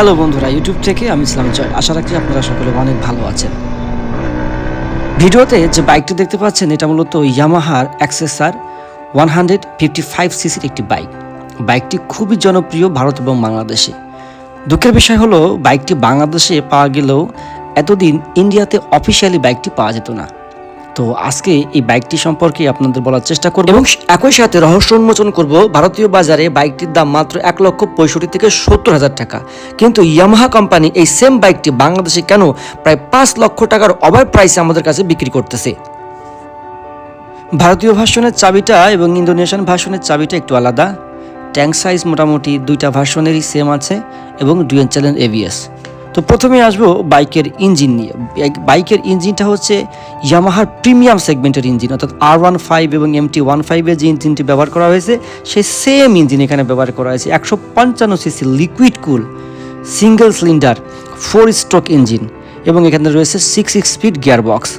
Hello বন্ধুরা YouTube থেকে আমি ইসলাম জয়। আশা রাখি আপনারা সকলে অনেক ভালো আছেন। ভিডিওতে যে বাইকটি দেখতে পাচ্ছেন, এটা মূলত ইয়ামাহার XSR one hundred fifty five সিসির একটি বাইক। বাইকটি খুবই জনপ্রিয় ভারত এবং বাংলাদেশে। দুঃখের বিষয় হলো, বাইকটি বাংলাদেশে পাওয়া গেলেও এতদিন ইন্ডিয়াতে অফিসিয়ালি বাইকটি পাওয়া যেত না। তো আজকে এই বাইকটি সম্পর্কে আপনাদের বলার চেষ্টা করব। এবং একই সাথে রহস্য উন্মোচন করব, ভারতীয় বাজারে বাইকটির দাম মাত্র এক লক্ষ পঁয়ষট্টি থেকে সত্তর হাজার টাকা। কিন্তু ইয়ামাহা কোম্পানি এই সেম বাইকটি বাংলাদেশে কেন প্রায় পাঁচ লক্ষ টাকার অভাব প্রাইসে আমাদের কাছে বিক্রি করতেছে? ভারতীয় ভাষণের চাবিটা এবং ইন্দোনেশিয়ান ভাষণের চাবিটা একটু আলাদা। ট্যাঙ্ক সাইজ মোটামুটি দুইটা ভাষণেরই সেম আছে এবং ডুয়েল চ্যানেল এভিএস তো প্রথমে আসব বাইকের ইঞ্জিন নিয়ে। বাইকের ইঞ্জিনটা হচ্ছে ইয়ামাহার প্রিমিয়াম সেগমেন্টের ইঞ্জিন, অর্থাৎ আর ওয়ান ফাইভ এবং এম টি ওয়ান ফাইভের যে ইঞ্জিনটি ব্যবহার করা হয়েছে, সেই সেম ইঞ্জিন এখানে ব্যবহার করা হয়েছে। একশো পঞ্চান্ন CC liquid cool single cylinder four stroke engine এবং এখানে রয়েছে six six speed gear box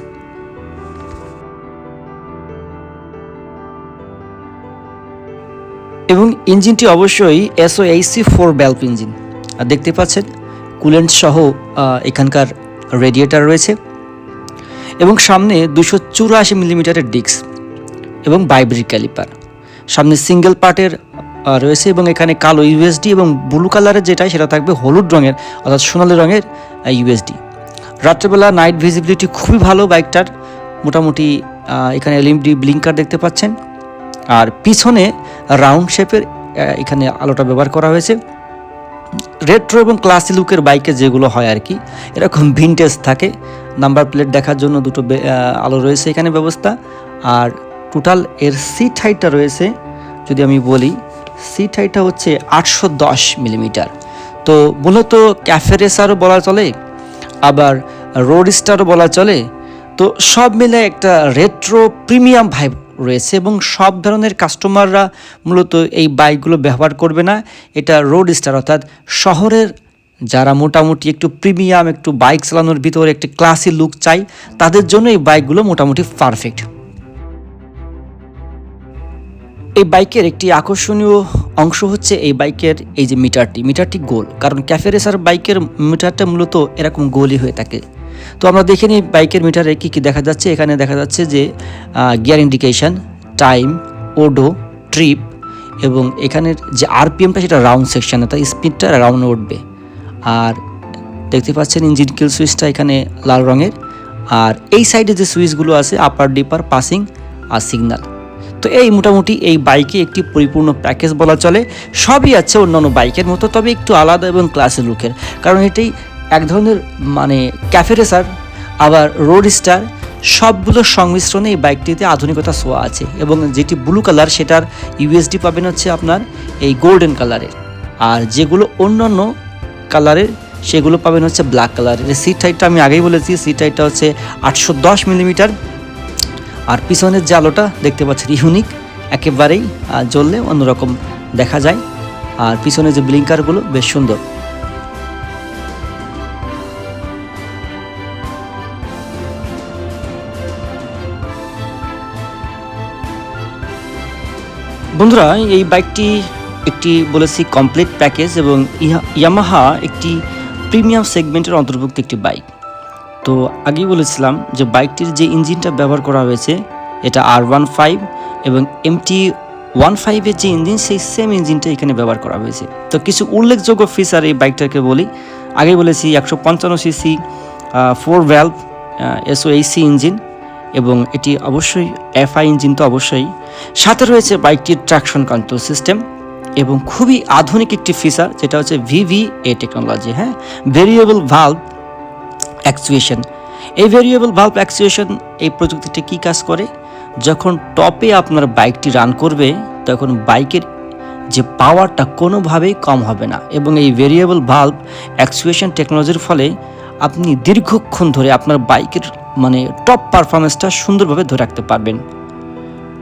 এবং ইঞ্জিনটি অবশ্যই এসও এইসি ফোর ব্যালপ ইঞ্জিন আর দেখতে পাচ্ছেন কুলেন্ট সহ এখানকার রেডিয়েটার রয়েছে এবং সামনে দুশো চুরাশি মিলিমিটারের ডিস্ক এবং বাইব্রিক ক্যালিপার সামনে সিঙ্গেল পার্টের রয়েছে এবং এখানে কালো ইউএসডি এবং ব্লু কালারের যেটা সেটা থাকবে হলুদ রঙের, অর্থাৎ সোনালি রঙের ইউএসডি রাত্রেবেলা নাইট ভিজিবিলিটি খুবই ভালো বাইকটার। মোটামুটি এখানে এলইডি ব্লিঙ্কার দেখতে পাচ্ছেন। আর পিছনে রাউন্ড শেপের এখানে আলোটা ব্যবহার করা হয়েছে। রেট্রো এবং ক্লাসি লুকের বাইকে যেগুলো হয় আর কি, এরকম ভিনটেজ থাকে। নাম্বার প্লেট দেখার জন্য দুটো আলো রয়েছে এখানে ব্যবস্থা। আর টোটাল এর সিট হাইটটা রয়েছে, যদি আমি বলি সিট হাইটটা হচ্ছে আটশো দশ মিলিমিটার তো মূলত ক্যাফে রেসারও বলা চলে, আবার রোড স্টারও বলা চলে। তো সব মিলে একটা রেট্রো প্রিমিয়াম ভাইব রয়েছে এবং সব ধরনের কাস্টমাররা মূলত এই বাইকগুলো ব্যবহার করবে না। এটা রোড স্টার অর্থাৎ শহরের যারা মোটামুটি একটু প্রিমিয়াম, একটু বাইক চালানোর ভিতরে একটি ক্লাসি লুক চাই, তাদের জন্য এই বাইকগুলো মোটামুটি পারফেক্ট এই বাইকের একটি আকর্ষণীয় অংশ হচ্ছে এই বাইকের এই যে মিটারটি। মিটারটি গোল, কারণ ক্যাফে রেসার বাইকের মিটারটা মূলত এরকম গোলই হয়ে থাকে। তো আমরা দেখে নিই বাইকের মিটারে কী কী দেখা যাচ্ছে। এখানে দেখা যাচ্ছে যে gear indication time odo trip এবং এখানের যে আরপিএমটা সেটা রাউন্ড সেকশানে তাই স্পিডটা রাউন্ডে উঠবে। আর দেখতে পাচ্ছেন ইঞ্জিন কিল সুইচটা এখানে লাল রঙের। আর এই সাইডে যে সুইচগুলো আছে আপার ডিপার পাসিং আর সিগন্যাল তো এই মোটামুটি এই বাইকে একটি পরিপূর্ণ প্যাকেজ বলা চলে। সবই আছে অন্যান্য বাইকের মতো, তবে একটু আলাদা এবং ক্লাসের লুকের। কারণ এটাই এক ধরনের মানে ক্যাফে রেসার আবার রোড স্টার সবগুলোর সংমিশ্রণে এই বাইকটিতে আধুনিকতা ছোঁয়া আছে এবং যেটি ব্লু কালার সেটার ইউএসডি পাবেন হচ্ছে আপনার এই গোল্ডেন কালারের আর যেগুলো অন্যান্য কালারের সেগুলো পাবেন হচ্ছে ব্ল্যাক কালারের সিট হাইটটা আমি আগেই বলেছি সিট হাইটটা হচ্ছে আটশো দশ মিলিমিটার আর পিছনের যে আলোটা দেখতে পাচ্ছেন ইউনিক একেবারেই জ্বললে অন্যরকম দেখা যায়। আর পিছনে যে ব্লিঙ্কারগুলো বেশ সুন্দর। বন্ধুরা, এই বাইকটি একটি বলেছি কমপ্লিট প্যাকেজ এবং ইয়ামাহা একটি প্রিমিয়াম সেগমেন্টের অন্তর্ভুক্ত একটি বাইক। তো আগেই বলেছিলাম যে বাইকটির যে ইঞ্জিনটা ব্যবহার করা হয়েছে, এটা আর ওয়ান ফাইভ এবং এমটি ওয়ান ফাইভের যে ইঞ্জিন, সেই সেম ইঞ্জিনটা এখানে ব্যবহার করা হয়েছে। তো কিছু উল্লেখযোগ্য ফিচার এই বাইকটাকে বলি। আগেই বলেছি একশো পঞ্চান্ন CC four valve SOHC engine এবং এটি অবশ্যই এফআই ইঞ্জিন তো অবশ্যই। সাথে রয়েছে বাইকটির ট্রাকশন কন্ট্রোল সিস্টেম এবং খুবই আধুনিক একটি ফিচার যেটা হচ্ছে ভিভি এ টেকনোলজি হ্যাঁ? ভেরিয়েবল ভাল্ভ অ্যাকচুয়েশন এই ভেরিয়েবল ভাল্ভ অ্যাকচুয়েশন এই প্রযুক্তিটি কী কাজ করে? যখন টপে আপনার বাইকটি রান করবে, তখন বাইকের যে পাওয়ারটা কোনোভাবেই কম হবে না এবং এই ভেরিয়েবল ভাল্ভ অ্যাকচুয়েশন টেকনোলজির ফলে আপনি দীর্ঘক্ষণ ধরে আপনার বাইকের মানে টপ পারফরমেন্সটা সুন্দরভাবে ধরে রাখতে পারবেন।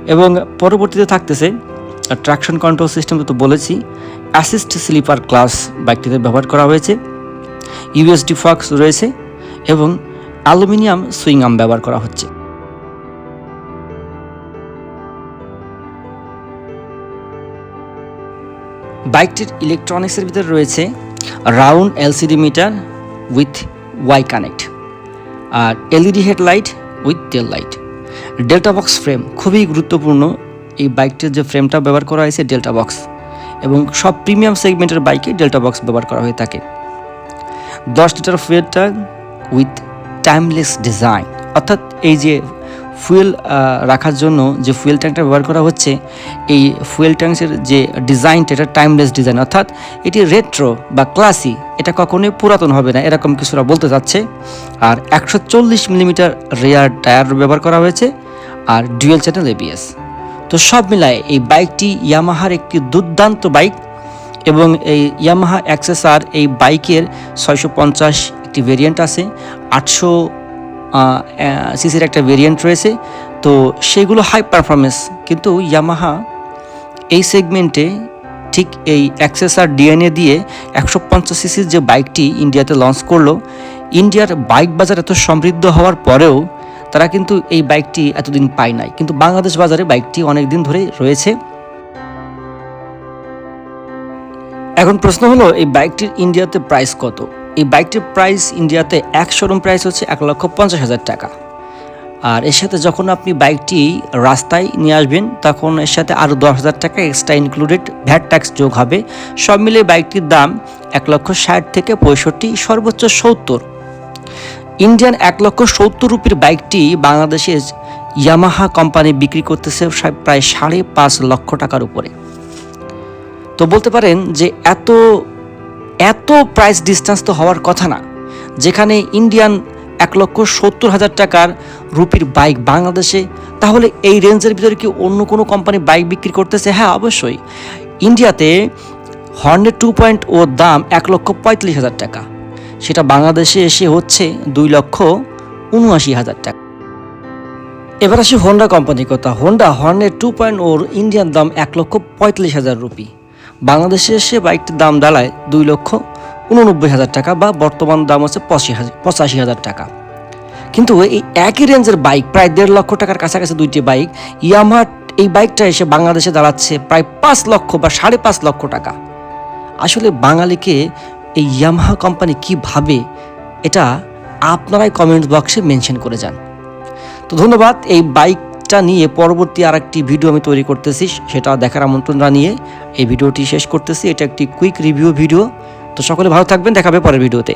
এবং পরবর্তীতে থাকতেছে ট্রাকশন কন্ট্রোল সিস্টেম তো বলেছি অ্যাসিস্ট স্লিপার ক্লাস বাইকটিতে ব্যবহার করা হয়েছে ইউএসডি ফক্স রয়েছে এবং অ্যালুমিনিয়াম সুইং আর্ম ব্যবহার করা হচ্ছে। বাইকটির ইলেকট্রনিক্সের ভিতরে রয়েছে round LCD meter with Y connect R LED headlight with tail light delta box frame খুবই গুরুত্বপূর্ণ। এই বাইকটির যে ফ্রেমটা ব্যবহার করা হয়েছে ডেল্টা বক্স এবং সব প্রিমিয়াম সেগমেন্টের বাইকে ডেল্টা বক্স ব্যবহার করা হয়ে থাকে। দশ litre fuel tank with timeless design অর্থাৎ এই যে ফুয়েল রাখার জন্য যে ফুয়েল ট্যাঙ্কটা ব্যবহার করা হচ্ছে, এই ফুয়েল ট্যাঙ্কের যে ডিজাইনটা এটা টাইমলেস ডিজাইন অর্থাৎ এটি রেট্রো বা ক্লাসি এটা কখনোই পুরাতন হবে না, এরকম কিছুরা বলতে যাচ্ছে। আর একশো চল্লিশ মিলিমিটার রেয়ার টায়ার ব্যবহার করা হয়েছে। আর ডুয়েল চ্যানেল এবিএস তো সব মিলায় এই বাইকটি ইয়ামাহার একটি দুর্দান্ত বাইক এবং এই ইয়ামাহা অ্যাক্সেসার এই বাইকের ছয়শো পঞ্চাশ একটি ভেরিয়েন্ট আছে, আটশো সিসির একটা ভেরিয়েন্ট রয়েছে। তো সেগুলো হাই পারফরমেন্স কিন্তু ইয়ামাহা এই সেগমেন্টে ঠিক এই অ্যাক্সেসার ডিএনএ দিয়ে একশো পঞ্চাশ সিসির যে বাইকটি ইন্ডিয়াতে লঞ্চ করল ইন্ডিয়ার বাইক বাজার এত সমৃদ্ধ হওয়ার পরেও তারা কিন্তু এই বাইকটি এতদিন পায় নাই। কিন্তু বাংলাদেশ বাজারে বাইকটি অনেক দিন ধরে রয়েছে। এখন প্রশ্ন হলো, এই বাইকটির ইন্ডিয়াতে প্রাইস কত? এই বাইকটির প্রাইস ইন্ডিয়াতে এক শোরুম প্রাইস হচ্ছে এক লক্ষ পঞ্চাশ হাজার টাকা। আর এর সাথে যখন আপনি বাইকটি রাস্তায় নিয়ে আসবেন, তখন এর সাথে আরও দশ হাজার টাকা এক্সট্রা ইনক্লুডেড ভ্যাট ট্যাক্স যোগ হবে। সব মিলিয়ে বাইকটির দাম এক লক্ষ ষাট থেকে পঁয়ষট্টি, সর্বোচ্চ সত্তর। ইন্ডিয়ান এক লক্ষ সত্তর রুপির বাইকটি বাংলাদেশে ইয়ামাহা কোম্পানি বিক্রি করতেছে প্রায় সাড়ে পাঁচ লক্ষ টাকার উপরে। তো বলতে পারেন যে এত এত প্রাইস ডিস্টেন্স তো হওয়ার কথা না, যেখানে ইন্ডিয়ান এক লক্ষ সত্তর হাজার টাকার রুপির বাইক বাংলাদেশে, তাহলে এই রেঞ্জের ভিতরে কি অন্য কোনো কোম্পানি বাইক বিক্রি করতেছে? হ্যাঁ অবশ্যই। ইন্ডিয়াতে হর্নের টু পয়েন্ট ওর দাম এক লক্ষ পঁয়তাল্লিশ হাজার টাকা। সেটা বাংলাদেশে এসে হচ্ছে দুই লক্ষ উনআশি হাজার টাকা। এবার আসি হোন্ডা কোম্পানির কথা। হোন্ডা হর্নের টু পয়েন্ট ওর ইন্ডিয়ান দাম এক লক্ষ পঁয়তাল্লিশ হাজার রুপি। বাংলাদেশে এসে বাইকটির দাম দাঁড়ায় দুই লক্ষ উননব্বই হাজার টাকা বা বর্তমান দাম হচ্ছে পঁচাশি হাজার পঁচাশি হাজার টাকা। কিন্তু এই একই রেঞ্জের বাইক, প্রায় দেড় লক্ষ টাকার কাছাকাছি দুইটি বাইক ইয়ামাহা এই বাইকটা এসে বাংলাদেশে দাঁড়াচ্ছে প্রায় পাঁচ লক্ষ বা সাড়ে পাঁচ লক্ষ টাকা। আসলে বাঙালিকে এই ইয়ামাহা কোম্পানি কি ভাবে, এটা আপনারাই কমেন্ট বক্সে মেনশন করে যান। তো ধন্যবাদ, এই বাইকটা নিয়ে পরবর্তী আর একটি ভিডিও আমি তৈরি করতেছি, সেটা দেখার আমন্ত্রণ জানিয়ে এই ভিডিওটি শেষ করতেছি। এটা একটি কুইক রিভিউ ভিডিও তো সকলে ভালো থাকবেন, দেখাবে পরের ভিডিওতে